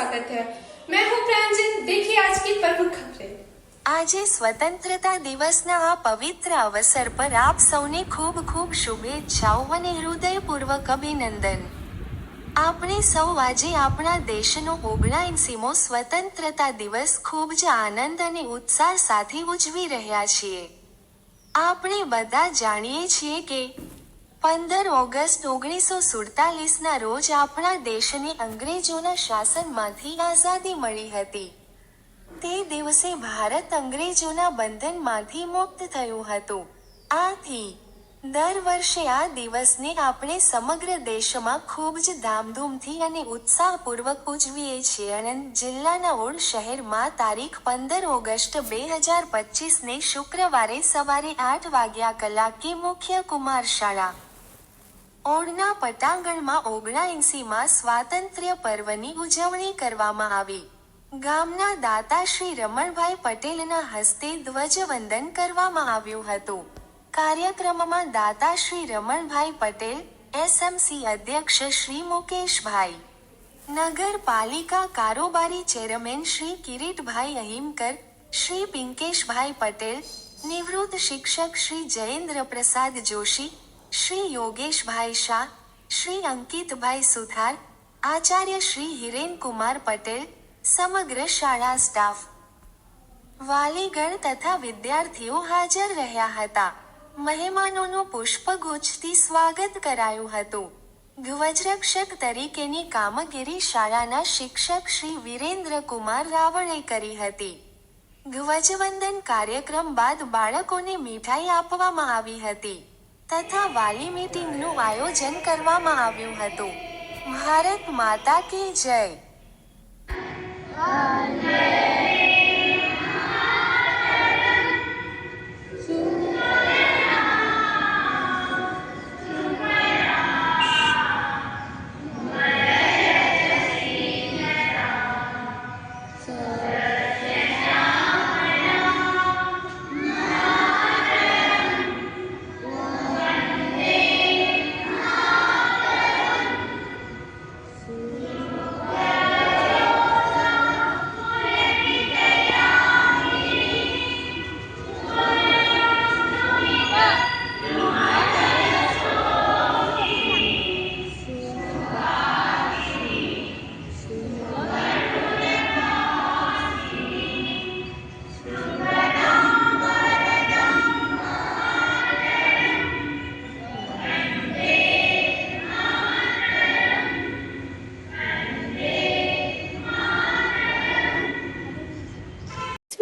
स्वागत है मैं हूँ प्रांजल देखिए आज की प्रमुख खबरें આજે સ્વતંત્રતા દિવસના આ પવિત્ર અવસર પર આપ સૌને ખૂબ ખૂબ શુભેચ્છાઓ અને હૃદયપૂર્વક અભિનંદન આપણે સૌ આજે આપણા દેશનો ઓગણાએંસીમો સ્વતંત્રતા દિવસ ખૂબ જ આનંદ અને ઉત્સાહ સાથે ઉજવી રહ્યા છીએ આપણે બધા જાણીએ છીએ કે પંદર ઓગસ્ટ ઓગણીસો સુડતાલીસના રોજ આપણા દેશને અંગ્રેજોના શાસનમાંથી આઝાદી મળી હતી. તે દિવસે ભારત અંગ્રેજોના બંધનમાંથી મુક્ત થયું હતું. આથી, દર વર્ષે આ દિવસને આપણે સમગ્ર દેશમાં ખૂબ જ ધામધૂમથી અને ઉત્સાહપૂર્વક ઉજવીએ છીએ. આણંદ જિલ્લાના ઓડ શહેરમાં તારીખ પંદર ઓગસ્ટ બે હજાર પચીસને શુક્રવારે સવારે આઠ વાગ્યા કલાકે મુખ્ય કુમાર શાળા ઓડના પટાંગણમાં ઓગણાએંસીમાં સ્વાતંત્ર્ય પર્વની ઉજવણી કરવામાં આવી. ગામના દાતા શ્રી રમણભાઈ પટેલના હસ્તે ધ્વજવંદન કરવામાં આવ્યું હતું. કાર્યક્રમમાં દાતા શ્રી રમણભાઈ પટેલ, એસએમસી અધ્યક્ષ શ્રી મુકેશભાઈ, નગરપાલિકા કારોબારી ચેરમેન શ્રી કિરીટભાઈ અહિમકર શ્રી પિંકેશભાઈ પટેલ, નિવૃત્ત શિક્ષક શ્રી જયેન્દ્ર પ્રસાદ જોશી શ્રી યોગેશભાઈ શાહ, શ્રી અંકિતભાઈ સુથાર, આચાર્ય શ્રી હિરેનકુમાર પટેલ, સમગ્ર શાળા સ્ટાફ. વાલીગણ તથા વિદ્યાર્થીઓ હાજર રહ્યા હતા. મહેમાનોનું પુષ્પગુચ્છથી સ્વાગત કરાયું હતું. ધ્વજરક્ષક તરીકેની કામગીરી શાળાના શિક્ષક શ્રી વિરેન્દ્ર કુમાર રાવળે કરી હતી. ધ્વજવંદન કાર્યક્રમ બાદ બાળકોને મીઠાઈ આપવામાં આવી હતી. તથા વાલી મીટિંગનું આયોજન કરવામાં આવ્યું હતું. ભારત માતા કે જય.